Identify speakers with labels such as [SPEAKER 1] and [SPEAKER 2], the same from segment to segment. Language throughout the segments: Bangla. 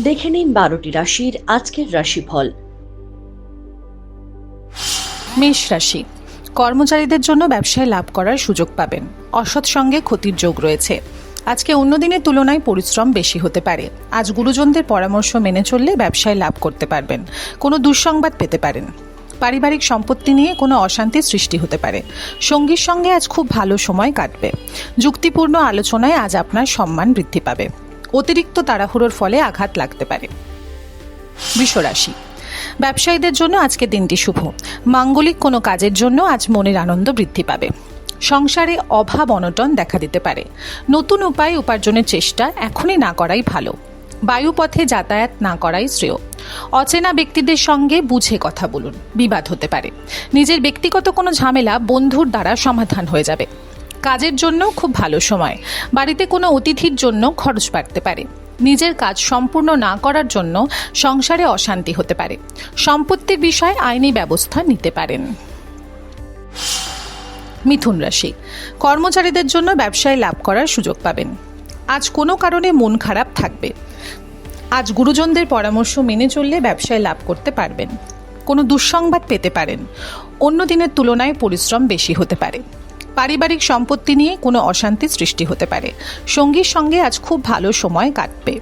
[SPEAKER 1] দেখে নিন বারোটি রাশির আজকের রাশিফল।
[SPEAKER 2] মেষ রাশি, কর্মচারীদের জন্য ব্যবসায় লাভ করার সুযোগ পাবেন। অসৎ সঙ্গে ক্ষতির যোগ রয়েছে। আজকে অন্য দিনের তুলনায় পরিশ্রম বেশি হতে পারে। আজ গুরুজনদের পরামর্শ মেনে চললে ব্যবসায় লাভ করতে পারবেন। কোনো দুঃসংবাদ পেতে পারেন। পারিবারিক সম্পত্তি নিয়ে কোনো অশান্তির সৃষ্টি হতে পারে। সঙ্গীর সঙ্গে আজ খুব ভালো সময় কাটবে। যুক্তিপূর্ণ আলোচনায় আজ আপনার সম্মান বৃদ্ধি পাবে। অতিরিক্ত তাড়াহুড়োর ফলে আঘাত লাগতে পারে। বৃষরাশি ব্যবসায়ীদের জন্য আজকে দিনটি শুভ। মাঙ্গলিক কোনো কাজের জন্য আজ মনের আনন্দ বৃদ্ধি পাবে। সংসারে অভাব অনটন দেখা দিতে পারে। নতুন উপায় উপার্জনের চেষ্টা এখনই না করাই ভালো। বায়ুপথে যাতায়াত না করাই শ্রেয়। অচেনা ব্যক্তিদের সঙ্গে বুঝে কথা বলুন। বিবাদ হতে পারে। নিজের ব্যক্তিগত কোনো ঝামেলা বন্ধুর দ্বারা সমাধান হয়ে যাবে। কাজের জন্য খুব ভালো সময়। বাড়িতে কোনো অতিথির জন্য খরচ বাড়তে পারে। নিজের কাজ সম্পূর্ণ না করার জন্য সংসারে অশান্তি হতে পারে। সম্পত্তির বিষয়ে আইনি ব্যবস্থা নিতে পারেন। মিথুন রাশি। কর্মচারীদের জন্য ব্যবসায় লাভ করার সুযোগ পাবেন। আজ কোনো কারণে মন খারাপ থাকবে। আজ গুরুজনদের পরামর্শ মেনে চললে ব্যবসায় লাভ করতে পারবেন। কোনো দুঃসংবাদ পেতে পারেন। অন্য দিনের তুলনায় পরিশ্রম বেশি হতে পারে। পারিবারিক সম্পত্তি নিয়ে কোনো অশান্তি সৃষ্টি হতে পারে। সঙ্গীর সঙ্গে আজ খুব ভালো সময় কাটবে।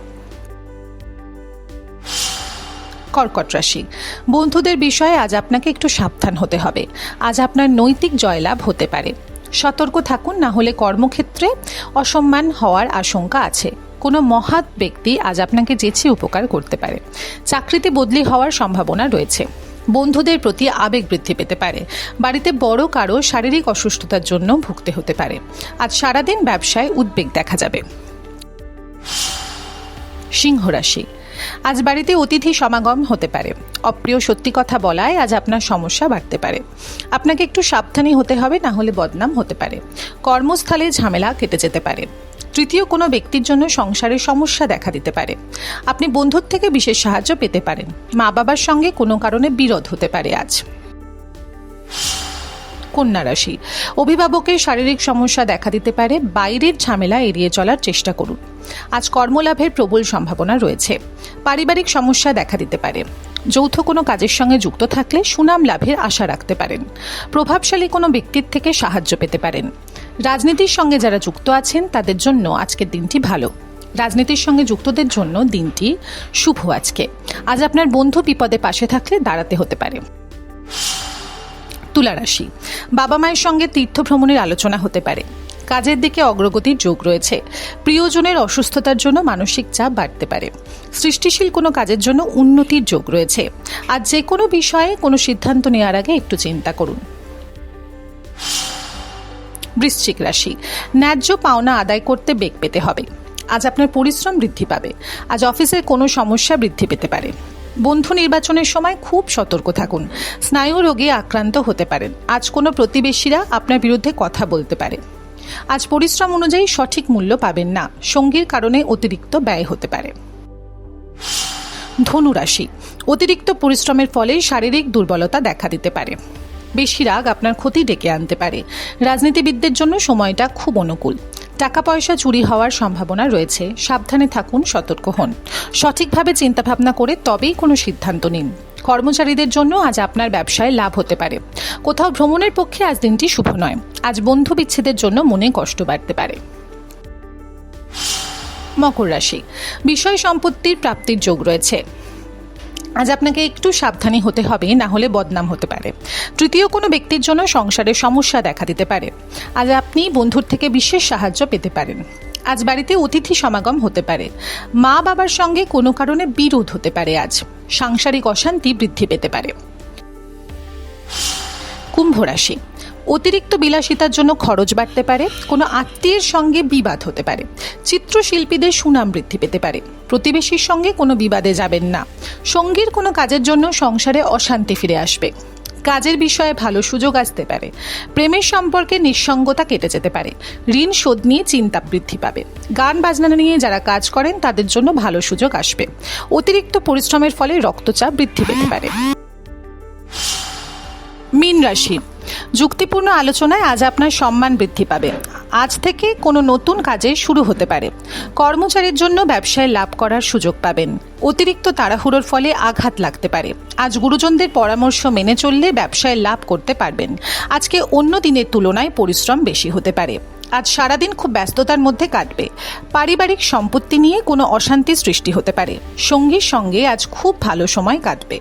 [SPEAKER 2] কর্কট রাশি। বন্ধুদের বিষয়ে আজ আপনাকে একটু সাবধান হতে হবে। আজ আপনার নৈতিক জয়লাভ হতে পারে। সতর্ক থাকুন, না হলে কর্মক্ষেত্রে অসম্মান হওয়ার আশঙ্কা আছে। কোনো মহৎ ব্যক্তি আজ আপনাকে যেচে উপকার করতে পারে। চাকরিতে বদলি হওয়ার সম্ভাবনা রয়েছে। বন্ধুদের প্রতি আবেগ বৃদ্ধি পেতে পারে। বাড়িতে বড় কারও শারীরিক অসুস্থতার জন্য ভুগতে হতে পারে। আজ সারাদিন ব্যবসায় উদ্বেগ দেখা যাবে। সিংহ রাশি। আজ বাড়িতে অতিথি সমাগম হতে পারে। অপ্রিয় সত্যি কথা বলায় আজ আপনার সমস্যা বাড়তে পারে। আপনাকে একটু সাবধানী হতে হবে, না হলে বদনাম হতে পারে। কর্মস্থলে ঝামেলা কেটে যেতে পারে। তৃতীয় কোনো ব্যক্তির জন্য সংসারে সমস্যা দেখা দিতে পারে। আপনি বন্ধুর থেকে বিশেষ সাহায্য পেতে পারেন। মা বাবার সঙ্গে কোনো কারণে বিরোধ হতে পারে আজ। কন্যা রাশি। অভিভাবকের শারীরিক সমস্যা দেখা দিতে পারে, বাইরের ঝামেলা এড়িয়ে চলার চেষ্টা করুন। আজ কর্মলাভের প্রবল সম্ভাবনা রয়েছে। পারিবারিক সমস্যা দেখা দিতে পারে। যৌথ কোনো কাজের সঙ্গে যুক্ত থাকলে সুনাম লাভের আশা রাখতে পারেন। প্রভাবশালী কোনো ব্যক্তির থেকে সাহায্য পেতে পারেন। রাজনীতির সঙ্গে যারা যুক্ত আছেন, তাদের জন্য আজকের দিনটি ভালো। রাজনীতির সঙ্গে যুক্তদের জন্য দিনটি শুভ আজকে। আজ আপনার বন্ধু বিপদে পাশে থাকলে দাঁড়াতে হতে পারে। তুলা রাশি। বাবা মায়ের সঙ্গে তীর্থ ভ্রমণের আলোচনা হতে পারে। কাজের দিকে অগ্রগতির যোগ রয়েছে। প্রিয়জনের অসুস্থতার জন্য মানসিক চাপ বাড়তে পারে। সৃষ্টিশীল কোনো কাজের জন্য উন্নতির যোগ রয়েছে। আর যে কোনো বিষয়ে কোনো সিদ্ধান্ত নেওয়ার আগে একটু চিন্তা করুন। বৃশ্চিক রাশি। ন্যায্য পাওনা আদায় করতে বেগ পেতে হবে। আজ আপনার পরিশ্রম বৃদ্ধি পাবে। আজ অফিসের কোনো সমস্যা বৃদ্ধি পেতে পারে। বন্ধু নির্বাচনের সময় খুব সতর্ক থাকুন। স্নায়ু রোগে আক্রান্ত হতে পারেন। আজ কোনো প্রতিবেশীরা আপনার বিরুদ্ধে কথা বলতে পারে। আজ পরিশ্রম অনুযায়ী সঠিক মূল্য পাবেন না। সঙ্গীর কারণে অতিরিক্ত ব্যয় হতে পারে। ধনু রাশি। অতিরিক্ত পরিশ্রমের ফলে শারীরিক দুর্বলতা দেখা দিতে পারে। বেশি রাগ আপনার ক্ষতি ডেকে আনতে পারে। রাজনীতিবিদদের জন্য সময়টা খুব অনুকূল। টাকা পয়সা চুরি হওয়ার সম্ভাবনা রয়েছে। সাবধানে থাকুন, সতর্ক হন। সঠিকভাবে চিন্তাভাবনা করে তবেই কোনো সিদ্ধান্ত নিন। কর্মচারীদের জন্য আজ আপনার ব্যবসায় লাভ হতে পারে। কোথাও ভ্রমণের পক্ষে আজ দিনটি শুভ নয়। আজ বন্ধু বিচ্ছেদের জন্য মনে কষ্ট বাড়তে পারে। মকর রাশি। বিষয় সম্পত্তির প্রাপ্তির যোগ রয়েছে। আজ আপনাকে একটু সাবধানী হতে হবে, না হলে বদনাম হতে পারে। তৃতীয় কোনো ব্যক্তির জন্য সংসারে সমস্যা দেখা দিতে পারে। আজ আপনি বন্ধুর থেকে বিশেষ সাহায্য পেতে পারেন। আজ বাড়িতে অতিথি সমাগম হতে পারে। মা বাবার সঙ্গে কোনো কারণে বিরোধ হতে পারে আজ। সাংসারিক অশান্তি বৃদ্ধি পেতে পারে। কুম্ভ রাশি। অতিরিক্ত বিলাসিতার জন্য খরচ বাড়তে পারে, কোনো আত্মীয়ের সঙ্গে বিবাদ হতে পারে, চিত্রশিল্পীদের সুনাম বৃদ্ধি পেতে পারে, প্রতিবেশীর সঙ্গে কোনো বিবাদে যাবেন না, সঙ্গীর কোনো কাজের জন্য সংসারে অশান্তি ফিরে আসবে, কাজের বিষয়ে ভালো সুযোগ আসতে পারে, প্রেমের সম্পর্কে নিঃসঙ্গতা কেটে যেতে পারে, ঋণ শোধ নিয়ে চিন্তা বৃদ্ধি পাবে, গান বাজনা নিয়ে যারা কাজ করেন তাদের জন্য ভালো সুযোগ আসবে, অতিরিক্ত পরিশ্রমের ফলে রক্তচাপ বৃদ্ধি পেতে পারে। মীন রাশি যুক্তিপূর্ণ আলোচনায় আজ আপনার সম্মান বৃদ্ধি পাবে। আজ থেকে কোনো নতুন কাজে শুরু হতে পারে। কর্মচারীর জন্য ব্যবসায় লাভ করার সুযোগ পাবেন। অতিরিক্ত তাড়াহুড়োর ফলে আঘাত লাগতে পারে। আজ গুরুজনদের পরামর্শ মেনে চললে ব্যবসায় লাভ করতে পারবেন। আজকে অন্য দিনের তুলনায় পরিশ্রম বেশি হতে পারে। আজ সারাদিন খুব ব্যস্ততার মধ্যে কাটবে। পারিবারিক সম্পত্তি নিয়ে কোনো অশান্তি সৃষ্টি হতে পারে। সঙ্গীর সঙ্গে আজ খুব ভালো সময় কাটবে।